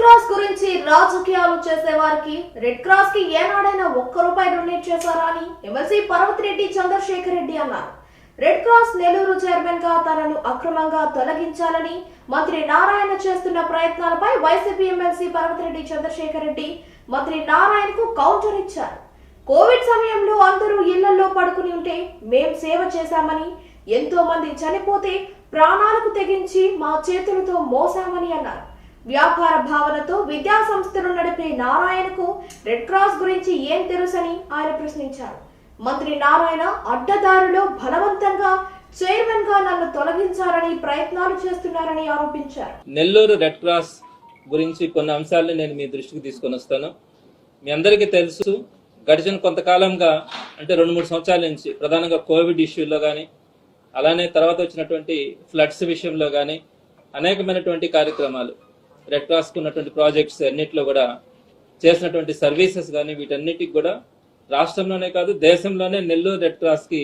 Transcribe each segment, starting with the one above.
Cross గురించి రాజకీయాలు చేసే వారికి రెడ్ క్రాస్కి ఏనాడైనా ఒక్క రూపాయి డొనేట్ చేశారా అని ఎమ్మెల్సీ పర్వతిరెడ్డి చంద్రశేఖర్ రెడ్డి అన్నారు. రెడ్ క్రాస్ నెల్లూరు చైర్మన్గా తనను అక్రమంగా తొలగించాలని మంత్రి నారాయణ చేస్తున్న ప్రయత్నాలపై వైసీపీ ఎమ్మెల్సీ పర్వతిరెడ్డి చంద్రశేఖర్ రెడ్డి మంత్రి నారాయణకు కౌంటర్ ఇచ్చారు. కోవిడ్ సమయంలో అందరూ ఇళ్ళలో పడుకుని ఉంటే మేం సేవ చేశామని ఎంతో మంది చనిపోతే ప్రాణాలకు తెగించి మా చేతులతో మోసామని అన్నారు. వ్యాపార భావనతో విద్యా సంస్థలు నడిపే నారాయణకు రెడ్ క్రాస్ గురించి ఏం తెలుసని ఆయన ప్రశ్నించారు. మంత్రి నారాయణ అడ్డదారులో బలవంతంగా చైర్మన్గా నన్ను తొలగించాలని ప్రయత్నాలు చేస్తున్నారని ఆరోపించారు. నెల్లూరు రెడ్ క్రాస్ గురించి కొన్ని అంశాలను నేను మీ దృష్టికి తీసుకొని వస్తాను. మీ అందరికీ తెలుసు గడిచిన కొంతకాలంగా అంటే రెండు మూడు సంవత్సరాల నుంచి ప్రధానంగా కోవిడ్ ఇష్యూలో కానీ అలానే తర్వాత వచ్చినటువంటి ఫ్లడ్స్ విషయంలో కానీ అనేకమైనటువంటి కార్యక్రమాలు. రెడ్ క్రాస్కి ఉన్నటువంటి ప్రాజెక్ట్స్ అన్నిటిలో కూడా చేసినటువంటి సర్వీసెస్ కానీ వీటన్నిటికి కూడా రాష్ట్రంలోనే కాదు దేశంలోనే నెల్లూరు రెడ్ క్రాస్కి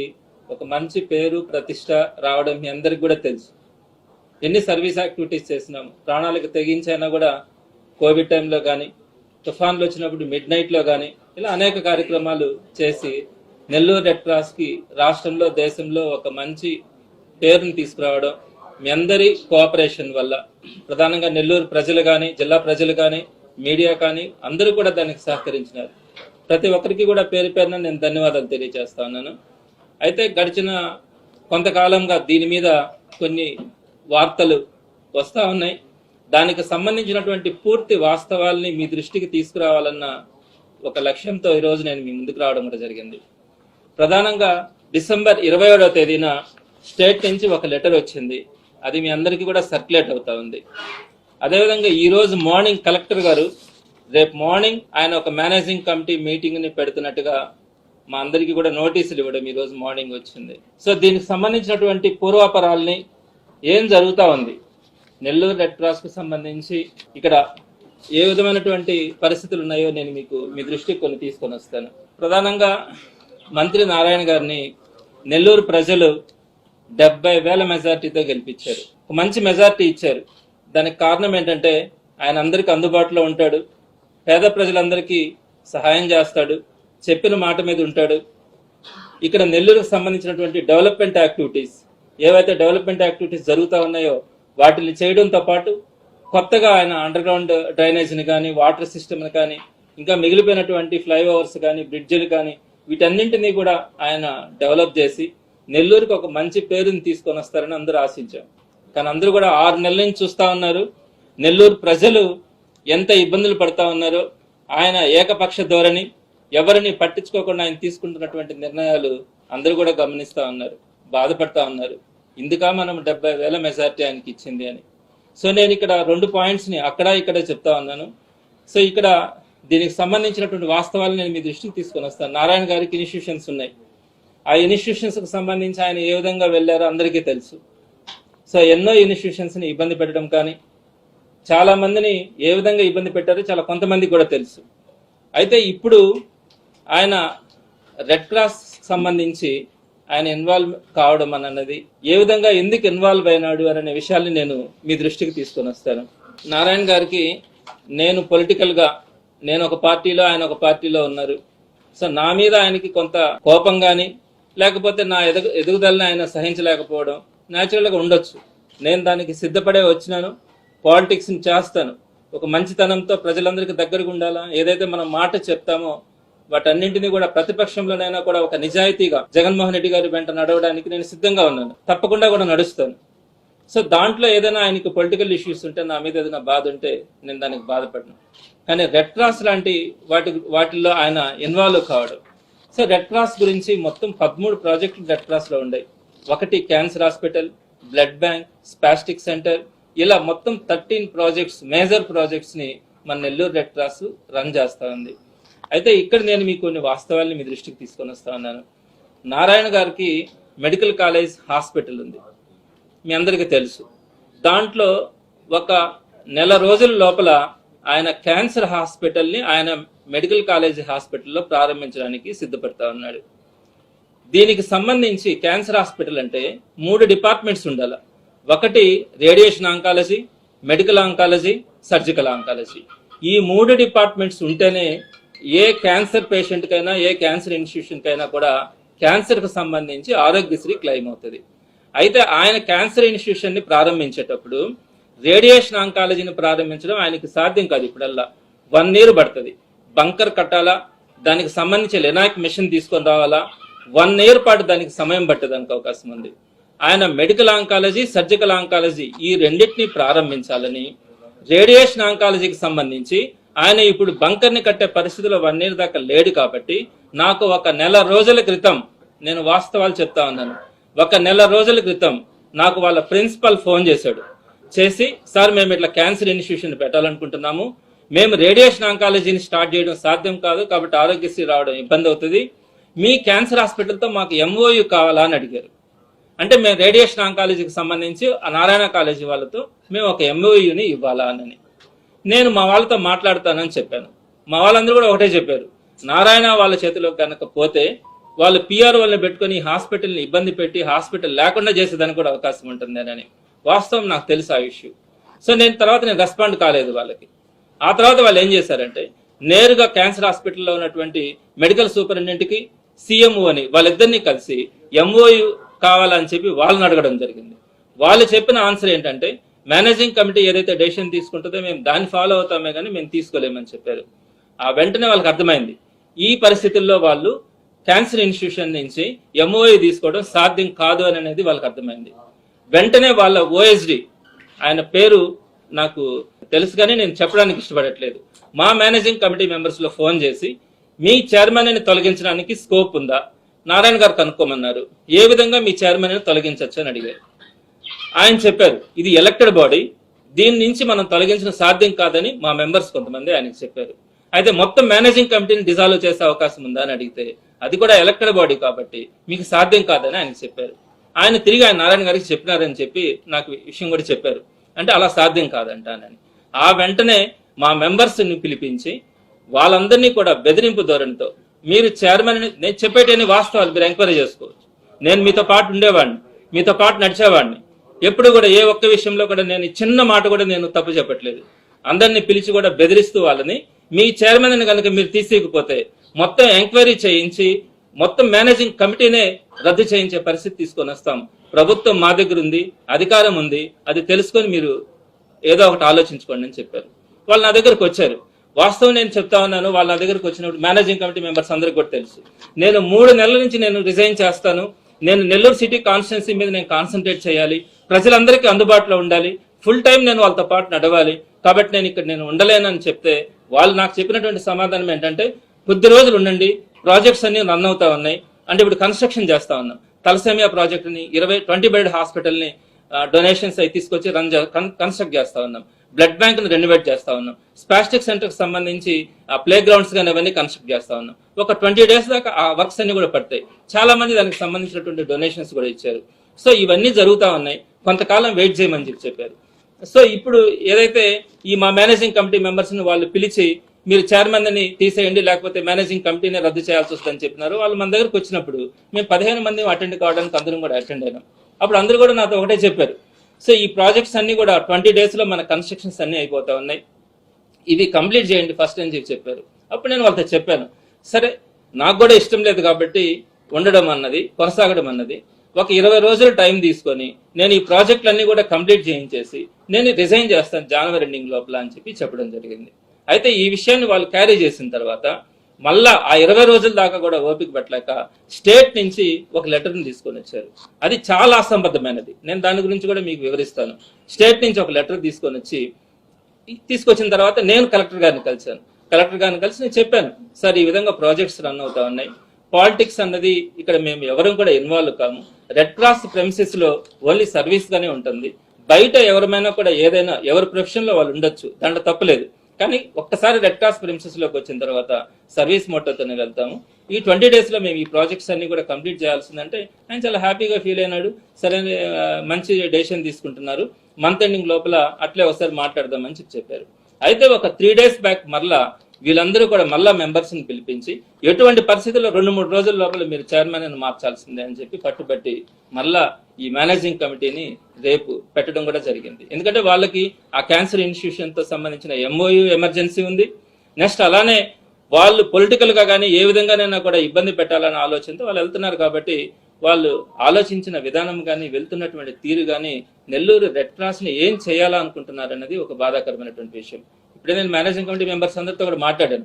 ఒక మంచి పేరు ప్రతిష్ట రావడం మీ అందరికి కూడా తెలుసు. ఎన్ని సర్వీస్ యాక్టివిటీస్ చేసినాము? ప్రాణాలకు తెగించైనా కూడా కోవిడ్ టైంలో కానీ తుఫాన్లు వచ్చినప్పుడు మిడ్ నైట్లో కానీ ఇలా అనేక కార్యక్రమాలు చేసి నెల్లూరు రెడ్ క్రాస్కి రాష్ట్రంలో దేశంలో ఒక మంచి పేరుని తీసుకురావడం మీ అందరి కోఆపరేషన్ వల్ల ప్రధానంగా నెల్లూరు ప్రజలు కానీ జిల్లా ప్రజలు కానీ మీడియా కానీ అందరూ కూడా దానికి సహకరించినారు. ప్రతి ఒక్కరికి కూడా పేరు పేరున నేను ధన్యవాదాలు తెలియజేస్తాను అయితే గడిచిన కొంతకాలంగా దీని మీద కొన్ని వార్తలు వస్తూ ఉన్నాయి. దానికి సంబంధించినటువంటి పూర్తి వాస్తవాల్ని మీ దృష్టికి తీసుకురావాలన్న ఒక లక్ష్యంతో ఈరోజు నేను మీ ముందుకు రావడం కూడా జరిగింది. ప్రధానంగా డిసెంబర్ ఇరవై ఏడవ తేదీన స్టేట్ నుంచి ఒక లెటర్ వచ్చింది. అది మీ అందరికీ కూడా సర్క్యులేట్ అవుతా ఉంది. అదేవిధంగా ఈ రోజు మార్నింగ్ కలెక్టర్ గారు రేపు మార్నింగ్ ఆయన ఒక మేనేజింగ్ కమిటీ మీటింగ్ని పెడుతున్నట్టుగా మా అందరికీ కూడా నోటీసులు ఇవ్వడం ఈ రోజు మార్నింగ్ వచ్చింది. సో దీనికి సంబంధించినటువంటి పూర్వాపరాల్ని ఏం జరుగుతూ ఉంది? నెల్లూరు రెడ్ క్రాస్కు సంబంధించి ఇక్కడ ఏ విధమైనటువంటి పరిస్థితులు ఉన్నాయో నేను మీకు మీ దృష్టికి కొన్ని తీసుకొని వస్తాను. ప్రధానంగా మంత్రి నారాయణ గారిని నెల్లూరు ప్రజలు డెబ్బై వేల మెజార్టీతో గెలిపించారు. ఒక మంచి మెజార్టీ ఇచ్చారు. దానికి కారణం ఏంటంటే ఆయన అందరికి అందుబాటులో ఉంటాడు. పేద ప్రజలందరికీ సహాయం చేస్తాడు. చెప్పిన మాట మీద ఉంటాడు. ఇక్కడ నెల్లూరుకు సంబంధించినటువంటి డెవలప్మెంట్ యాక్టివిటీస్ ఏవైతే డెవలప్మెంట్ యాక్టివిటీస్ జరుగుతూ ఉన్నాయో వాటిని చేయడంతో పాటు కొత్తగా ఆయన అండర్ గ్రౌండ్ కానీ వాటర్ సిస్టమ్ని కానీ ఇంకా మిగిలిపోయినటువంటి ఫ్లైఓవర్స్ కానీ బ్రిడ్జిలు కానీ వీటన్నింటినీ కూడా ఆయన డెవలప్ చేసి నెల్లూరుకి ఒక మంచి పేరుని తీసుకొని వస్తారని అందరూ ఆశించాం కానీ అందరూ కూడా ఆరు నెలల నుంచి చూస్తా ఉన్నారు. నెల్లూరు ప్రజలు ఎంత ఇబ్బందులు పడతా ఉన్నారో ఆయన ఏకపక్ష ధోరణి ఎవరిని పట్టించుకోకుండా ఆయన తీసుకుంటున్నటువంటి నిర్ణయాలు అందరూ కూడా గమనిస్తా ఉన్నారు బాధపడతా ఉన్నారు. ఇందుకా మనం డెబ్బై వేల మెజార్టీ ఆయనకి ఇచ్చింది అని. సో నేను ఇక్కడ రెండు పాయింట్స్ని అక్కడ ఇక్కడ చెప్తా ఉన్నాను. సో ఇక్కడ దీనికి సంబంధించినటువంటి వాస్తవాలు నేను మీ దృష్టికి తీసుకొని వస్తాను. నారాయణ గారికి ఇన్స్టిట్యూషన్స్ ఉన్నాయి. ఆ ఇన్స్టిట్యూషన్స్కు సంబంధించి ఆయన ఏ విధంగా వెళ్ళారో అందరికీ తెలుసు. సో ఎన్నో ఇన్స్టిట్యూషన్స్ని ఇబ్బంది పెట్టడం కానీ చాలా మందిని ఏ విధంగా ఇబ్బంది పెట్టారో చాలా కొంతమందికి కూడా తెలుసు. అయితే ఇప్పుడు ఆయన రెడ్ క్రాస్ సంబంధించి ఆయన ఇన్వాల్వ్ కావడం అని అన్నది ఏ విధంగా ఎందుకు ఇన్వాల్వ్ అయినాడు అనే విషయాన్ని నేను మీ దృష్టికి తీసుకొని వస్తాను. నారాయణ గారికి నేను పొలిటికల్గా నేను ఒక పార్టీలో ఆయన ఒక పార్టీలో ఉన్నారు. సో నా మీద ఆయనకి కొంత కోపం కానీ లేకపోతే నా ఎదుగు ఎదుగుదలని ఆయన సహించలేకపోవడం న్యాచురల్గా ఉండొచ్చు. నేను దానికి సిద్ధపడే వచ్చినాను. పాలిటిక్స్ని చేస్తాను. ఒక మంచితనంతో ప్రజలందరికీ దగ్గరగా ఉండాలా? ఏదైతే మనం మాట చెప్తామో వాటన్నింటినీ కూడా ప్రతిపక్షంలోనైనా కూడా ఒక నిజాయితీగా జగన్మోహన్ రెడ్డి గారి వెంట నడవడానికి నేను సిద్ధంగా ఉన్నాను. తప్పకుండా కూడా నడుస్తాను. సో దాంట్లో ఏదైనా ఆయనకి పొలిటికల్ ఇష్యూస్ ఉంటే నా మీద ఏదైనా బాధ ఉంటే నేను దానికి బాధపడను. కానీ రెడ్ క్రాస్ లాంటి వాటి వాటిల్లో ఆయన ఇన్వాల్వ్ కావడం సో రెడ్ క్రాస్ గురించి మొత్తం పదమూడు ప్రాజెక్టులు రెడ్ క్రాస్లో ఉన్నాయి ఒకటి cancer hospital blood bank spastic centre. ఇలా మొత్తం థర్టీన్ ప్రాజెక్ట్స్ మేజర్ ప్రాజెక్ట్స్ని మన నెల్లూరు రెడ్ క్రాస్ రన్ చేస్తా ఉంది. అయితే ఇక్కడ నేను మీకు కొన్ని వాస్తవాల్ని మీ దృష్టికి తీసుకొని వస్తా ఉన్నాను. నారాయణ గారికి మెడికల్ కాలేజ్ హాస్పిటల్ ఉంది. మీ అందరికీ తెలుసు. దాంట్లో ఒక నెల రోజుల లోపల ఆయన క్యాన్సర్ హాస్పిటల్ని ఆయన మెడికల్ కాలేజ్ హాస్పిటల్లో ప్రారంభించడానికి సిద్ధపడతా ఉన్నాడు. దీనికి సంబంధించి క్యాన్సర్ హాస్పిటల్ అంటే మూడు డిపార్ట్మెంట్స్ ఉండాలి. ఒకటి radiation oncology medical oncology surgical oncology. ఈ మూడు డిపార్ట్మెంట్స్ ఉంటేనే ఏ క్యాన్సర్ పేషెంట్కైనా ఏ క్యాన్సర్ ఇన్స్టిట్యూషన్కి అయినా కూడా క్యాన్సర్కు సంబంధించి ఆరోగ్యశ్రీ క్లెయిమ్ అవుతుంది. అయితే ఆయన క్యాన్సర్ ఇన్స్టిట్యూషన్ని ప్రారంభించేటప్పుడు రేడియేషన్ ఆంకాలజీని ప్రారంభించడం ఆయనకి సాధ్యం కాదు ఇప్పుడల్లా. వన్ ఇయర్ పడుతుంది. బంకర్ కట్టాలా? దానికి సంబంధించి లెనాక్ మిషన్ తీసుకొని రావాలా? వన్ ఇయర్ పాటు దానికి సమయం పట్టేదానికి అవకాశం ఉంది. ఆయన మెడికల్ ఆంకాలజీ సర్జికల్ ఆంకాలజీ ఈ రెండింటిని ప్రారంభించాలని రేడియేషన్ ఆంకాలజీకి సంబంధించి ఆయన ఇప్పుడు బంకర్ని కట్టే పరిస్థితిలో వన్ ఇయర్ దాకా లేడు కాబట్టి నాకు ఒక నెల రోజుల క్రితం నేను వాస్తవాలు చెప్తా ఉన్నాను. ఒక నెల రోజుల క్రితం నాకు వాళ్ళ ప్రిన్సిపల్ ఫోన్ చేశాడు. చేసి సార్ మేము ఇట్లా క్యాన్సర్ ఇన్స్టిట్యూషన్ పెట్టాలనుకుంటున్నాము. మేము రేడియేషన్ ఆంకాలజీని స్టార్ట్ చేయడం సాధ్యం కాదు కాబట్టి ఆరోగ్యశ్రీ రావడం ఇబ్బంది అవుతుంది. మీ క్యాన్సర్ హాస్పిటల్తో మాకు ఎంఓయు కావాలా అని అడిగారు. అంటే మేము రేడియేషన్ ఆంకాలజీకి సంబంధించి ఆ నారాయణ కాలేజీ వాళ్ళతో మేము ఒక ఎంఓయూని ఇవ్వాలా అని. నేను మా వాళ్ళతో మాట్లాడతానని చెప్పాను. మా వాళ్ళందరూ కూడా ఒకటే చెప్పారు. నారాయణ వాళ్ళ చేతిలో కనుక పోతే వాళ్ళు పిఆర్ వాళ్ళని పెట్టుకుని హాస్పిటల్ని ఇబ్బంది పెట్టి హాస్పిటల్ లేకుండా చేసేదానికి కూడా అవకాశం ఉంటుంది అని వాస్తవం నాకు తెలుసు ఆ ఇష్యూ సో నేను తర్వాత నేను రెస్పాండ్ కాలేదు వాళ్ళకి. ఆ తర్వాత వాళ్ళు ఏం చేశారంటే నేరుగా క్యాన్సర్ హాస్పిటల్లో ఉన్నటువంటి మెడికల్ సూపరింటెండెంట్కి సిఎంఓ అని వాళ్ళిద్దరిని కలిసి ఎంఓయు కావాలని చెప్పి వాళ్ళని అడగడం జరిగింది. వాళ్ళు చెప్పిన ఆన్సర్ ఏంటంటే మేనేజింగ్ కమిటీ ఏదైతే డెసిషన్ తీసుకుంటుందో మేము దాన్ని ఫాలో అవుతామే కానీ మేము తీసుకోలేమని చెప్పారు. ఆ వెంటనే వాళ్ళకి అర్థమైంది. ఈ పరిస్థితుల్లో వాళ్ళు క్యాన్సర్ ఇన్స్టిట్యూషన్ నుంచి ఎంఓఐ తీసుకోవడం సాధ్యం కాదు అని అనేది వాళ్ళకి అర్థమైంది. వెంటనే వాళ్ళ ఓఎస్డి ఆయన పేరు నాకు తెలుసు కానీ నేను చెప్పడానికి ఇష్టపడట్లేదు. మా మేనేజింగ్ కమిటీ మెంబర్స్లో ఫోన్ చేసి మీ చైర్మన్ని తొలగించడానికి స్కోప్ ఉందా? నారాయణ గారు కనుక్కోమన్నారు. ఏ విధంగా మీ చైర్మన్ని తొలగించవచ్చు అని అడిగారు. ఆయన చెప్పారు ఇది ఎలక్టెడ్ బాడీ దీని నుంచి మనం తొలగించడం సాధ్యం కాదని మా మెంబర్స్ కొంతమంది ఆయన చెప్పారు. అయితే మొత్తం మేనేజింగ్ కమిటీని డిజాల్వ్ చేసే అవకాశం ఉందా అని అడిగితే అది కూడా ఎలక్టెడ్ బాడీ కాబట్టి మీకు సాధ్యం కాదని ఆయన చెప్పారు. ఆయన తిరిగి ఆయన నారాయణ గారికి చెప్పినారని చెప్పి నాకు విషయం కూడా చెప్పారు. అంటే అలా సాధ్యం కాదంటానని ఆ వెంటనే మా మెంబర్స్ని పిలిపించి వాళ్ళందరినీ కూడా బెదిరింపు ధోరణితో మీరు చైర్మన్ ని- నేను చెప్పేటని వాస్తవాలు మీరు ఎంక్వైరీ చేసుకోవచ్చు. నేను మీతో పాటు ఉండేవాడిని మీతో పాటు నడిచేవాడిని. ఎప్పుడు కూడా ఏ ఒక్క విషయంలో కూడా నేను చిన్న మాట కూడా నేను తప్పు చెప్పట్లేదు. అందరిని పిలిచి కూడా బెదిరిస్తూ వాళ్ళని మీ చైర్మన్ని కనుక మీరు తీసేయకపోతే మొత్తం ఎంక్వైరీ చేయించి మొత్తం మేనేజింగ్ కమిటీనే రద్దు చేయించే పరిస్థితి తీసుకొని వస్తాం. ప్రభుత్వం మా దగ్గర ఉంది అధికారం ఉంది అది తెలుసుకొని మీరు ఏదో ఒకటి ఆలోచించుకోండి అని చెప్పారు. వాళ్ళు నా దగ్గరకు వచ్చారు. వాస్తవం నేను చెప్తా ఉన్నాను వాళ్ళ నా దగ్గరకు వచ్చినప్పుడు మేనేజింగ్ కమిటీ మెంబర్స్ అందరికి కూడా తెలుసు. నేను మూడు నెలల నుంచి నేను రిజైన్ చేస్తాను. నేను నెల్లూరు సిటీ కాన్స్టిట్యున్సీ మీద నేను కాన్సన్ట్రేట్ చేయాలి. ప్రజలందరికీ అందుబాటులో ఉండాలి. ఫుల్ టైం నేను వాళ్ళతో పాటు నడవాలి. కాబట్టి నేను ఇక్కడ నేను ఉండలేనని చెప్తే వాళ్ళు నాకు చెప్పినటువంటి సమాధానం ఏంటంటే కొద్ది రోజులు ఉండండి. ప్రాజెక్ట్స్ అన్ని రన్ అవుతా ఉన్నాయి. అంటే ఇప్పుడు కన్స్ట్రక్షన్ చేస్తా ఉన్నాం. తలసేమియా ప్రాజెక్ట్ని ఇరవై ట్వంటీ బెడ్ హాస్పిటల్ని డొనేషన్స్ అయి తీసుకొచ్చి రన్ కన్స్ట్రక్ట్ చేస్తా ఉన్నాం. బ్లడ్ బ్యాంక్ని రెన్యువేట్ చేస్తా ఉన్నాం. స్పాస్టిక్ సెంటర్కి సంబంధించి ప్లే గ్రౌండ్స్ కానీ అవన్నీ కన్స్ట్రక్ట్ చేస్తా ఉన్నాం. ఒక ట్వంటీ డేస్ దాకా ఆ వర్క్స్ అన్ని కూడా పడతాయి. చాలా మంది దానికి సంబంధించినటువంటి డొనేషన్స్ కూడా ఇచ్చారు. సో ఇవన్నీ జరుగుతా ఉన్నాయి. కొంతకాలం వెయిట్ చేయమని చెప్పి చెప్పారు. సో ఇప్పుడు ఏదైతే ఈ మా మేనేజింగ్ కమిటీ మెంబర్స్ని వాళ్ళు పిలిచి మీరు చైర్మన్ని తీసేయండి లేకపోతే మేనేజింగ్ కమిటీని రద్దు చేయాల్సి వస్తుందని చెప్పినారు. వాళ్ళు మన దగ్గరకు వచ్చినప్పుడు మేము పదిహేను మంది అటెండ్ కావడానికి అందరం కూడా అటెండ్ అయినాం. అప్పుడు అందరూ కూడా నాతో ఒకటే చెప్పారు. సో ఈ ప్రాజెక్ట్స్ అన్ని కూడా ట్వంటీ డేస్లో మన కన్స్ట్రక్షన్స్ అన్ని అయిపోతా ఉన్నాయి. ఇవి కంప్లీట్ చేయండి ఫస్ట్ అని చెప్పి చెప్పారు. అప్పుడు నేను వాళ్ళతో చెప్పాను. సరే నాకు కూడా ఇష్టం లేదు కాబట్టి ఉండడం అన్నది కొనసాగడం అన్నది. ఒక ఇరవై రోజులు టైం తీసుకొని నేను ఈ ప్రాజెక్టులన్నీ కూడా కంప్లీట్ చేయించేసి నేను రిజైన్ చేస్తాను జనవరి ఎండింగ్ లోపల అని చెప్పి చెప్పడం జరిగింది. అయితే ఈ విషయాన్ని వాళ్ళు క్యారీ చేసిన తర్వాత మళ్ళా ఆ ఇరవై రోజుల దాకా కూడా ఓపిక పెట్టలేక స్టేట్ నుంచి ఒక లెటర్ని తీసుకొని వచ్చారు. అది చాలా అసంబద్ధమైనది. నేను దాని గురించి కూడా మీకు వివరిస్తాను. స్టేట్ నుంచి ఒక లెటర్ తీసుకొని వచ్చి తీసుకొచ్చిన తర్వాత నేను కలెక్టర్ గారిని కలిశాను. కలెక్టర్ గారిని కలిసి నేను చెప్పాను సార్ ఈ విధంగా ప్రాజెక్ట్స్ రన్ అవుతా ఉన్నాయి. పాలిటిక్స్ అన్నది ఇక్కడ మేము ఎవరం కూడా ఇన్వాల్వ్ కాము. రెడ్ క్రాస్ ప్రెమిసెస్లో ఓన్లీ సర్వీస్ గానే ఉంటుంది. బయట ఎవరమైనా కూడా ఏదైనా ఎవరి ప్రొఫెషన్లో వాళ్ళు ఉండొచ్చు. దాంట్లో తప్పలేదు కానీ ఒక్కసారి రెడ్ క్రాస్ ప్రిన్సెస్లోకి వచ్చిన తర్వాత సర్వీస్ మోటోతోనే వెళ్తాము. ఈ ట్వంటీ డేస్లో మేము ఈ ప్రాజెక్ట్స్ అన్ని కూడా కంప్లీట్ చేయాల్సిందంటే ఆయన చాలా హ్యాపీగా ఫీల్ అయినాడు. సరే మంచి డెసిషన్ తీసుకుంటున్నారు. మంత్ ఎండింగ్ లోపల అట్లే ఒకసారి మాట్లాడదామని చెప్పి చెప్పారు. అయితే ఒక త్రీ డేస్ బ్యాక్ మరలా వీళ్ళందరూ కూడా మళ్ళా మెంబర్స్ని పిలిపించి ఎటువంటి పరిస్థితుల్లో రెండు మూడు రోజుల లోపల మీరు చైర్మన్ అని మార్చాల్సిందే అని చెప్పి పట్టుబట్టి మళ్ళా ఈ మేనేజింగ్ కమిటీని రేపు పెట్టడం కూడా జరిగింది. ఎందుకంటే వాళ్ళకి ఆ క్యాన్సర్ ఇన్స్టిట్యూషన్తో సంబంధించిన ఎంఓయు ఎమర్జెన్సీ ఉంది. నెక్స్ట్ అలానే వాళ్ళు పొలిటికల్గా కానీ ఏ విధంగానైనా కూడా ఇబ్బంది పెట్టాలనే ఆలోచనతో వాళ్ళు వెళ్తున్నారు కాబట్టి వాళ్ళు ఆలోచించిన విధానం కానీ వెళ్తున్నటువంటి తీరు కానీ నెల్లూరు రెడ్ క్రాస్ని ఏం చేయాలనుకుంటున్నారు అనేది ఒక బాధాకరమైనటువంటి విషయం. ఇప్పుడే నేను మేనేజింగ్ కమిటీ మెంబర్స్ అందరితో కూడా మాట్లాడాను.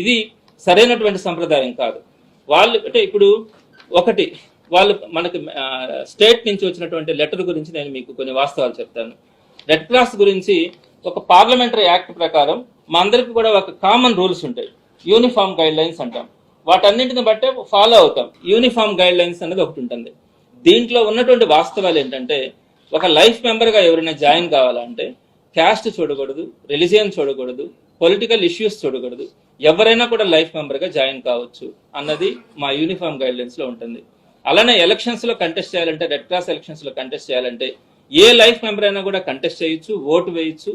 ఇది సరైనటువంటి సంప్రదాయం కాదు. వాళ్ళు అంటే ఇప్పుడు ఒకటి వాళ్ళు మనకి స్టేట్ నుంచి వచ్చినటువంటి లెటర్ గురించి నేను మీకు కొన్ని వాస్తవాలు చెప్తాను. రెడ్ క్రాస్ గురించి ఒక పార్లమెంటరీ యాక్ట్ ప్రకారం మా అందరికి కూడా ఒక కామన్ రూల్స్ ఉంటాయి. యూనిఫామ్ గైడ్ లైన్స్ అంటాం. వాటన్నింటిని బట్టే ఫాలో అవుతాం. యూనిఫామ్ గైడ్ లైన్స్ అనేది ఒకటి ఉంటుంది. దీంట్లో ఉన్నటువంటి వాస్తవాలు ఏంటంటే ఒక లైఫ్ మెంబర్గా ఎవరైనా జాయిన్ కావాలంటే క్యాస్ట్ చూడకూడదు రిలిజియన్ చూడకూడదు పొలిటికల్ ఇష్యూస్ చూడకూడదు. ఎవరైనా కూడా లైఫ్ మెంబర్గా జాయిన్ కావచ్చు అన్నది మా యూనిఫామ్ గైడ్లైన్స్లో లో ఉంటుంది. అలానే ఎలక్షన్స్లో కంటెస్ట్ చేయాలంటే రెడ్ క్రాస్ ఎలక్షన్స్లో కంటెస్ట్ చేయాలంటే ఏ లైఫ్ మెంబర్ అయినా కూడా కంటెస్ట్ చేయొచ్చు ఓటు వేయచ్చు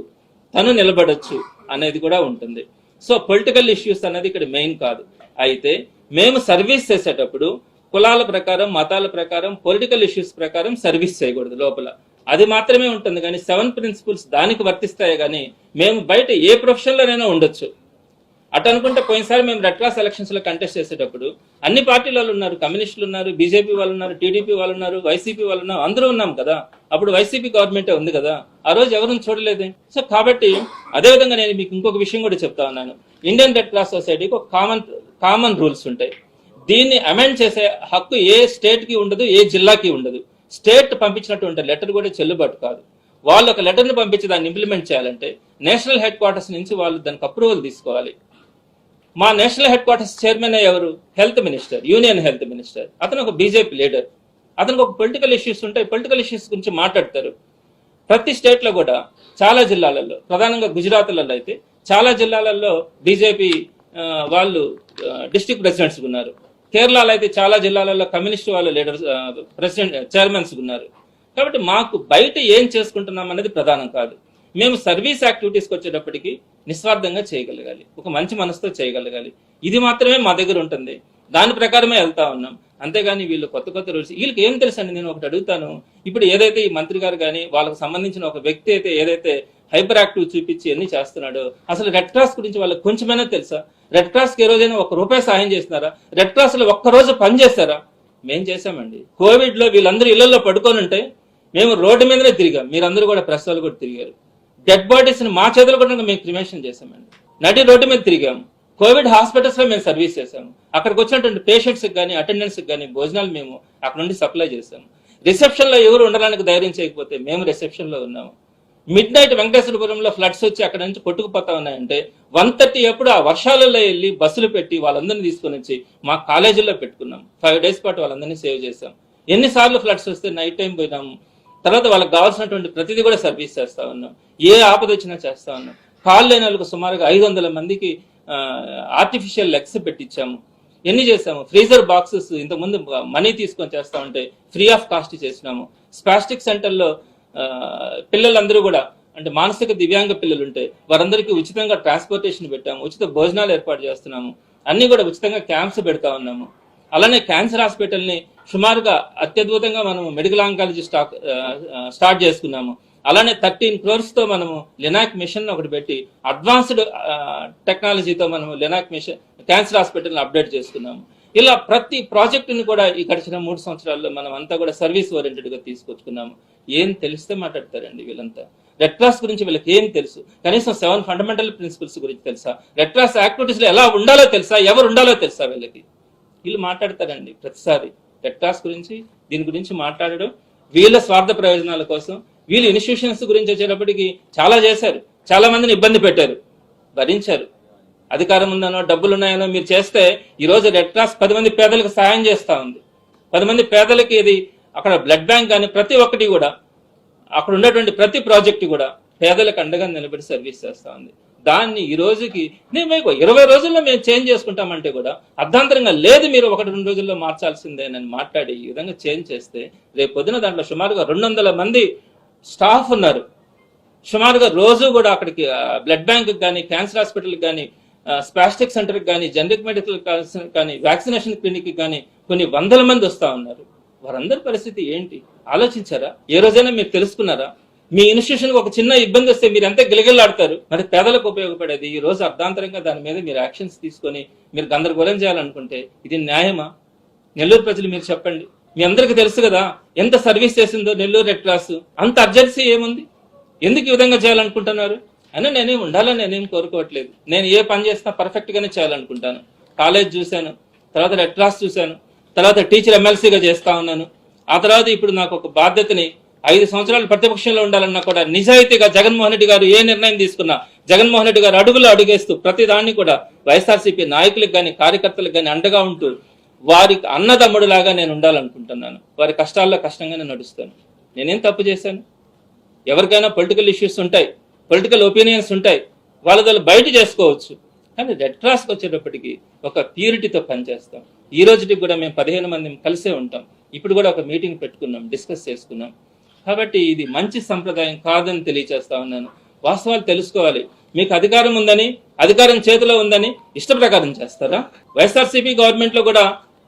తను నిలబడచ్చు అనేది కూడా ఉంటుంది. సో పొలిటికల్ ఇష్యూస్ అనేది ఇక్కడ మెయిన్ కాదు. అయితే మేము సర్వీస్ చేసేటప్పుడు కులాల ప్రకారం మతాల ప్రకారం పొలిటికల్ ఇష్యూస్ ప్రకారం సర్వీస్ చేయకూడదు లోపల. అది మాత్రమే ఉంటుంది కానీ సెవెన్ ప్రిన్సిపల్స్ దానికి వర్తిస్తాయి కానీ మేము బయట ఏ ప్రొఫెషన్లోనైనా ఉండొచ్చు. అటు అనుకుంటే పోయినసారి మేము రెడ్ క్రాస్ ఎలక్షన్స్లో కంటెస్ట్ చేసేటప్పుడు అన్ని పార్టీల వాళ్ళు ఉన్నారు కమ్యూనిస్టులు ఉన్నారు బీజేపీ వాళ్ళు ఉన్నారు టీడీపీ వాళ్ళు ఉన్నారు వైసీపీ వాళ్ళు ఉన్నారు అందరూ ఉన్నాం కదా. అప్పుడు వైసీపీ గవర్నమెంటే ఉంది కదా. ఆ రోజు ఎవరిని చూడలేదు? సో కాబట్టి అదే విధంగా నేను మీకు ఇంకొక విషయం కూడా చెప్తా ఉన్నాను. ఇండియన్ రెడ్ క్రాస్ సొసైటీకి ఒక కామన్ కామన్ రూల్స్ ఉంటాయి. దీన్ని అమెండ్ చేసే హక్కు ఏ స్టేట్కి ఉండదు ఏ జిల్లాకి ఉండదు. స్టేట్ పంపించినటువంటి లెటర్ కూడా చెల్లుబాటు కాదు. వాళ్ళు ఒక లెటర్ని పంపించి దాన్ని ఇంప్లిమెంట్ చేయాలంటే నేషనల్ హెడ్ క్వార్టర్స్ నుంచి వాళ్ళు దానికి అప్రూవల్ తీసుకోవాలి. మా నేషనల్ హెడ్ క్వార్టర్స్ చైర్మన్ ఎవరు? Health minister union health minister. అతను ఒక బీజేపీ లీడర్. అతనికి ఒక పొలిటికల్ ఇష్యూస్ ఉంటాయి పొలిటికల్ ఇష్యూస్ గురించి మాట్లాడతారు. ప్రతి స్టేట్లో కూడా చాలా జిల్లాలలో ప్రధానంగా గుజరాత్లలో అయితే చాలా జిల్లాలలో బీజేపీ వాళ్ళు డిస్ట్రిక్ట్ ప్రెసిడెంట్స్ ఉన్నారు. కేరళలో అయితే చాలా జిల్లాలలో కమ్యూనిస్ట్ వాళ్ళ లీడర్స్ ప్రెసిడెంట్ చైర్మన్స్ ఉన్నారు. కాబట్టి మాకు బయట ఏం చేసుకుంటున్నాం అనేది ప్రధానం కాదు. మేము సర్వీస్ యాక్టివిటీస్కి వచ్చేటప్పటికి నిస్వార్థంగా చేయగలగాలి. ఒక మంచి మనసుతో చేయగలగాలి. ఇది మాత్రమే మా దగ్గర ఉంటుంది. దాని ప్రకారమే వెళ్తా ఉన్నాం. అంతేగాని వీళ్ళు కొత్త కొత్త రూల్స్ వీళ్ళకి ఏం తెలుసు అండి నేను ఒకటి అడుగుతాను. ఇప్పుడు ఏదైతే ఈ మంత్రి గారు కానీ వాళ్ళకి సంబంధించిన ఒక వ్యక్తి అయితే ఏదైతే హైపర్ యాక్టివ్ చూపించి ఎన్ని చేస్తున్నాడో అసలు రెడ్ క్రాస్ గురించి వాళ్ళకి కొంచెమైనా తెలుసా? రెడ్ క్రాస్కి ఏ రోజైనా ఒక రూపాయి సాయం చేసినారా? రెడ్ క్రాస్లో ఒక్క రోజు పని చేస్తారా మేం చేశామండి. కోవిడ్లో వీళ్ళందరూ ఇళ్ళలో పడుకొని ఉంటే మేము రోడ్డు మీదనే తిరిగాం. మీరందరూ కూడా ప్రెస్ వాళ్ళు కూడా తిరిగారు. డెడ్ బాడీస్ని మా చేతులు కూడా మేము క్రిమేషన్ చేశామండి. నటి రోడ్డు మీద తిరిగాము కోవిడ్ హాస్పిటల్స్లో మేము సర్వీస్ చేశాము అక్కడికి వచ్చినటువంటి పేషెంట్స్ కానీ అటెండెన్స్ కానీ భోజనాలు మేము అక్కడ నుండి సప్లై చేశాము రిసెప్షన్లో ఎవరు ఉండడానికి ధైర్యం చేయకపోతే మేము రిసెప్షన్లో ఉన్నాము మిడ్ నైట్ వెంకటేశ్వరపురంలో ఫ్లడ్స్ వచ్చి అక్కడ నుంచి కొట్టుకుపోతా ఉన్నాయంటే వన్ థర్టీ ఎప్పుడు ఆ వర్షాలలో వెళ్ళి బస్సులు పెట్టి వాళ్ళందరినీ తీసుకొని వచ్చి మా కాలేజీలో పెట్టుకున్నాం. ఫైవ్ డేస్ పాటు వాళ్ళందరినీ సేవ్ చేసాం ఎన్నిసార్లు ఫ్లడ్స్ వస్తే నైట్ టైం పోయినాం. తర్వాత వాళ్ళకి కావాల్సినటువంటి ప్రతిదీ కూడా సర్వీస్ చేస్తా ఉన్నాం. ఏ ఆపద వచ్చినా చేస్తా ఉన్నాం. కాళ్ళు లేని వాళ్ళకు సుమారుగా ఐదు వందల మందికి ఆర్టిఫిషియల్ లెగ్స్ పెట్టించాము ఎన్ని చేసాము ఫ్రీజర్ బాక్సెస్ ఇంతకుముందు మనీ తీసుకొని చేస్తా ఉంటే ఫ్రీ ఆఫ్ కాస్ట్ చేసినాము. స్పాస్టిక్ సెంటర్లో పిల్లలందరూ కూడా అంటే మానసిక దివ్యాంగ పిల్లలు ఉంటే వారందరికీ ఉచితంగా ట్రాన్స్పోర్టేషన్ పెట్టాము ఉచిత భోజనాలు ఏర్పాటు చేస్తున్నాము అన్ని కూడా ఉచితంగా క్యాంప్స్ పెడతా ఉన్నాము. అలానే క్యాన్సర్ హాస్పిటల్ని సుమారుగా అత్యద్భుతంగా మనము మెడికల్ ఆంకాలజీ స్టాక్ స్టార్ట్ చేసుకున్నాము. అలానే థర్టీన్ క్రోర్స్తో మనము లినాక్ మిషన్ ఒకటి పెట్టి అడ్వాన్స్డ్ టెక్నాలజీతో మనము linac machine cancer hospital update చేసుకున్నాము. ఇలా ప్రతి ప్రాజెక్టుని కూడా ఈ గడిచిన మూడు సంవత్సరాల్లో మనం అంతా కూడా సర్వీస్ ఓరియంటెడ్గా తీసుకొచ్చుకున్నాము. ఏం తెలిస్తే మాట్లాడతారండి వీళ్ళంతా. రెడ్ క్రాస్ గురించి వీళ్ళకి ఏం తెలుసు? కనీసం సెవెన్ ఫండమెంటల్ ప్రిన్సిపల్స్ గురించి తెలుసా? రెడ్ క్రాస్ యాక్టివిటీస్లో ఎలా ఉండాలో తెలుసా? ఎవరు ఉండాలో తెలుసా వీళ్ళకి? వీళ్ళు మాట్లాడతారండి ప్రతిసారి. రెడ్ క్రాస్ గురించి దీని గురించి మాట్లాడడం వీళ్ళ స్వార్థ ప్రయోజనాల కోసం వీళ్ళు ఇన్స్టిట్యూషన్స్ గురించి వచ్చేటప్పటికి చాలా చేశారు. చాలా మందిని ఇబ్బంది పెట్టారు. భరించారు. అధికారం ఉందనో డబ్బులు ఉన్నాయనో మీరు చేస్తే ఈ రోజు రెడ్ క్రాస్ పది మంది పేదలకు సహాయం చేస్తా ఉంది. పది మంది పేదలకి ఇది అక్కడ బ్లడ్ బ్యాంక్ కానీ ప్రతి ఒక్కటి కూడా అక్కడ ఉన్నటువంటి ప్రతి ప్రాజెక్ట్ కూడా పేదలకు అండగా నిలబడి సర్వీస్ చేస్తా ఉంది. దాన్ని ఈ రోజుకి నేను మీకు ఇరవై రోజుల్లో మేము చేంజ్ చేసుకుంటామంటే కూడా అర్ధాంతరంగా లేదు మీరు ఒకటి రెండు రోజుల్లో మార్చాల్సిందే అని మాట్లాడి ఈ విధంగా చేంజ్ చేస్తే రేపు పొద్దున దాంట్లో సుమారుగా రెండు వందల మంది స్టాఫ్ ఉన్నారు. సుమారుగా రోజు కూడా అక్కడికి బ్లడ్ బ్యాంక్ కానీ క్యాన్సర్ హాస్పిటల్కి కానీ స్పాస్టిక్ సెంటర్కి కానీ జనరిక్ మెడికల్ కానీ వ్యాక్సినేషన్ క్లినిక్ కానీ కొన్ని వందల మంది వస్తూ ఉన్నారు. వారందరి పరిస్థితి ఏంటి? ఆలోచించారా? ఏ రోజైనా మీరు తెలుసుకున్నారా? మీ ఇన్స్టిట్యూషన్ ఒక చిన్న ఇబ్బంది వస్తే మీరు ఎంత గిలగిల్లాడతారు. మరి పేదలకు ఉపయోగపడేది ఈ రోజు అర్ధాంతరంగా దాని మీద మీరు యాక్షన్స్ తీసుకొని మీరు గందరగోళం చేయాలనుకుంటే ఇది న్యాయమా? నెల్లూరు ప్రజలు మీరు చెప్పండి. మీ అందరికీ తెలుసు కదా ఎంత సర్వీస్ చేసిందో నెల్లూరు రెడ్ క్రాస్. అంత అర్జెన్సీ ఏముంది? ఎందుకు ఈ విధంగా చేయాలనుకుంటున్నారు? అని నేనేం ఉండాలని నేనేం కోరుకోవట్లేదు. నేను ఏ పని చేసినా పర్ఫెక్ట్ గానే చేయాలనుకుంటాను. కాలేజ్ చూశాను తర్వాత రెడ్ క్రాస్ చూశాను. తర్వాత టీచర్ ఎమ్మెల్సీగా చేస్తా ఉన్నాను. ఆ తర్వాత ఇప్పుడు నాకు ఒక బాధ్యతని ఐదు సంవత్సరాలు ప్రతిపక్షంలో ఉండాలన్నా కూడా నిజాయితీగా జగన్మోహన్ రెడ్డి గారు ఏ నిర్ణయం తీసుకున్నా జగన్మోహన్ రెడ్డి గారు అడుగులు అడుగేస్తూ ప్రతి దాన్ని కూడా వైఎస్ఆర్సీపీ నాయకులకు కానీ కార్యకర్తలకు కానీ అండగా ఉంటూ వారికి అన్నదమ్ముడులాగా నేను ఉండాలనుకుంటున్నాను. వారి కష్టాల్లో కష్టంగానే నడుస్తాను. నేనేం తప్పు చేశాను? ఎవరికైనా పొలిటికల్ ఇష్యూస్ ఉంటాయి పొలిటికల్ ఒపీనియన్స్ ఉంటాయి వాళ్ళ బయట చేసుకోవచ్చు. కానీ రెడ్ క్రాస్కి వచ్చేటప్పటికి ఒక ప్యూరిటీతో పనిచేస్తాం. ఈ రోజుకి కూడా మేము పదిహేను మంది కలిసే ఉంటాం. ఇప్పుడు కూడా ఒక మీటింగ్ పెట్టుకున్నాం డిస్కస్ చేసుకున్నాం. కాబట్టి ఇది మంచి సంప్రదాయం కాదని తెలియచేస్తా ఉన్నాను. వాస్తవాలు తెలుసుకోవాలి. మీకు అధికారం ఉందని అధికారం చేతిలో ఉందని ఇష్ట ప్రకారం చేస్తారా? వైఎస్ఆర్సీపీ గవర్నమెంట్లో కూడా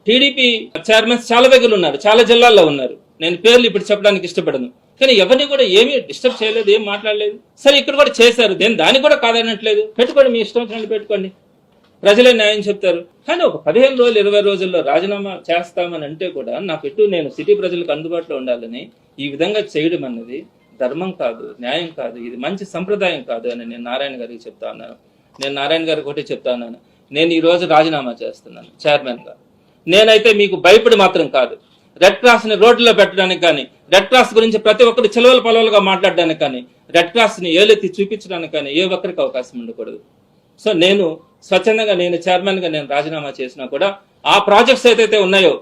టీడీపీ చైర్మన్స్ చాలా దగ్గర ఉన్నారు చాలా జిల్లాల్లో ఉన్నారు. నేను పేర్లు ఇప్పుడు చెప్పడానికి ఇష్టపడను. కానీ ఎవరిని కూడా ఏమీ డిస్టర్బ్ చేయలేదు ఏం మాట్లాడలేదు. సరే ఇక్కడ కూడా చేశారు. దేని దానికి కూడా కాదనట్లేదు. పెట్టుకోండి మీ ఇష్టం వచ్చినట్టు పెట్టుకోండి. ప్రజలే న్యాయం చెప్తారు. కానీ ఒక పదిహేను రోజులు ఇరవై రోజుల్లో రాజీనామా చేస్తామని అంటే కూడా నాకు ఎటు నేను సిటీ ప్రజలకు అందుబాటులో ఉండాలని ఈ విధంగా చేయడం అన్నది ధర్మం కాదు న్యాయం కాదు ఇది మంచి సంప్రదాయం కాదు అని నేను నారాయణ గారికి చెప్తా ఉన్నాను. నేను నారాయణ గారికి ఒకటి చెప్తా ఉన్నాను. నేను ఈ రోజు రాజీనామా చేస్తున్నాను చైర్మన్గా. నేనైతే మీకు భయపడి మాత్రం కాదు. రెడ్ క్రాస్ని రోడ్లో పెట్టడానికి కానీ రెడ్ క్రాస్ గురించి ప్రతి ఒక్కరు చిలవల పొలవలుగా మాట్లాడడానికి కానీ రెడ్ క్రాస్ని ఏలెత్తి చూపించడానికి కానీ ఏ ఒక్కరికి అవకాశం ఉండకూడదు. సో నేను స్వచ్ఛందంగా నేను చైర్మన్గా నేను రాజీనామా చేసినా కూడా ఆ ప్రాజెక్ట్స్ ఏదైతే ఉన్నాయో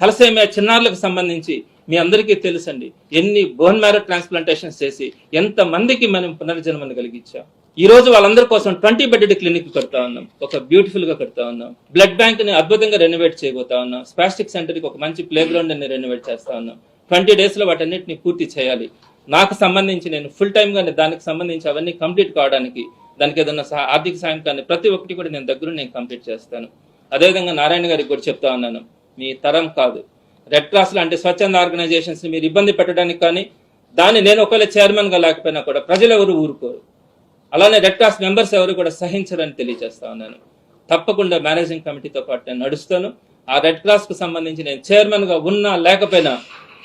తలసేమియా చిన్నారులకు సంబంధించి మీ అందరికీ తెలుసండి. ఎన్ని బోన్ మ్యారో ట్రాన్స్ప్లాంటేషన్స్ చేసి ఎంత మందికి మనం పునర్జన్మను కలిగించాం. ఈ రోజు వాళ్ళందరి కోసం ట్వంటీ బెడెడ్ క్లినిక్ కడతా ఉన్నాం. ఒక బ్యూటిఫుల్గా కడతా ఉన్నాం. బ్లడ్ బ్యాంక్ని అద్భుతంగా రెనోవేట్ చేయబోతా ఉన్నాం. స్పాస్టిక్ సెంటర్కి ఒక మంచి ప్లే గ్రౌండ్ని రెనోవేట్ చేస్తా ఉన్నాం. ట్వంటీ డేస్లో వాటన్నిటిని పూర్తి చేయాలి. నాకు సంబంధించి నేను ఫుల్ టైమ్గా దానికి సంబంధించి అవన్నీ కంప్లీట్ కావడానికి దానికి ఏదైనా సహా- ఆర్థిక సాయం కానీ ప్రతి ఒక్కటి కూడా నేను దగ్గర నేను కంప్లీట్ చేస్తాను. అదేవిధంగా నారాయణ గారికి కూడా చెప్తా ఉన్నాను. మీ తరం కాదు. రెడ్ క్రాస్ లాంటి స్వచ్ఛంద ఆర్గనైజేషన్స్ మీరు ఇబ్బంది పెట్టడానికి కానీ దాన్ని నేను ఒకవేళ చైర్మన్గా లేకపోయినా కూడా ప్రజలు ఎవరు ఊరుకోరు. అలానే రెడ్ క్రాస్ మెంబర్స్ ఎవరు కూడా సహించరని తెలియజేస్తా ఉన్నాను. తప్పకుండా మేనేజింగ్ కమిటీతో పాటు నేను నడుస్తాను. ఆ రెడ్ క్రాస్కు సంబంధించి నేను చైర్మన్గా ఉన్నా లేకపోయినా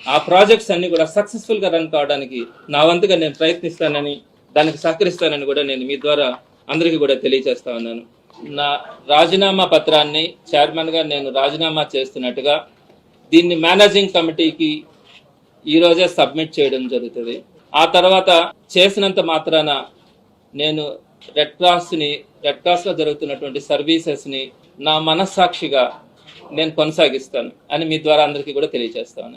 ఆ ప్రాజెక్ట్స్ అన్ని కూడా సక్సెస్ఫుల్గా రన్ కావడానికి నా వంతుగా నేను ప్రయత్నిస్తానని దానికి సహకరిస్తానని కూడా నేను మీ ద్వారా అందరికీ కూడా తెలియజేస్తా ఉన్నాను. నా రాజీనామా పత్రాన్ని చైర్మన్గా నేను రాజీనామా చేస్తున్నట్టుగా దీన్ని మేనేజింగ్ కమిటీకి ఈ రోజే సబ్మిట్ చేయడం జరుగుతుంది. ఆ తర్వాత చేసినంత మాత్రాన నేను రెడ్ క్రాస్ని రెడ్ క్రాస్లో జరుగుతున్నటువంటి సర్వీసెస్ని నా మనస్సాక్షిగా నేను కొనసాగిస్తాను అని మీ ద్వారా అందరికీ కూడా తెలియజేస్తాను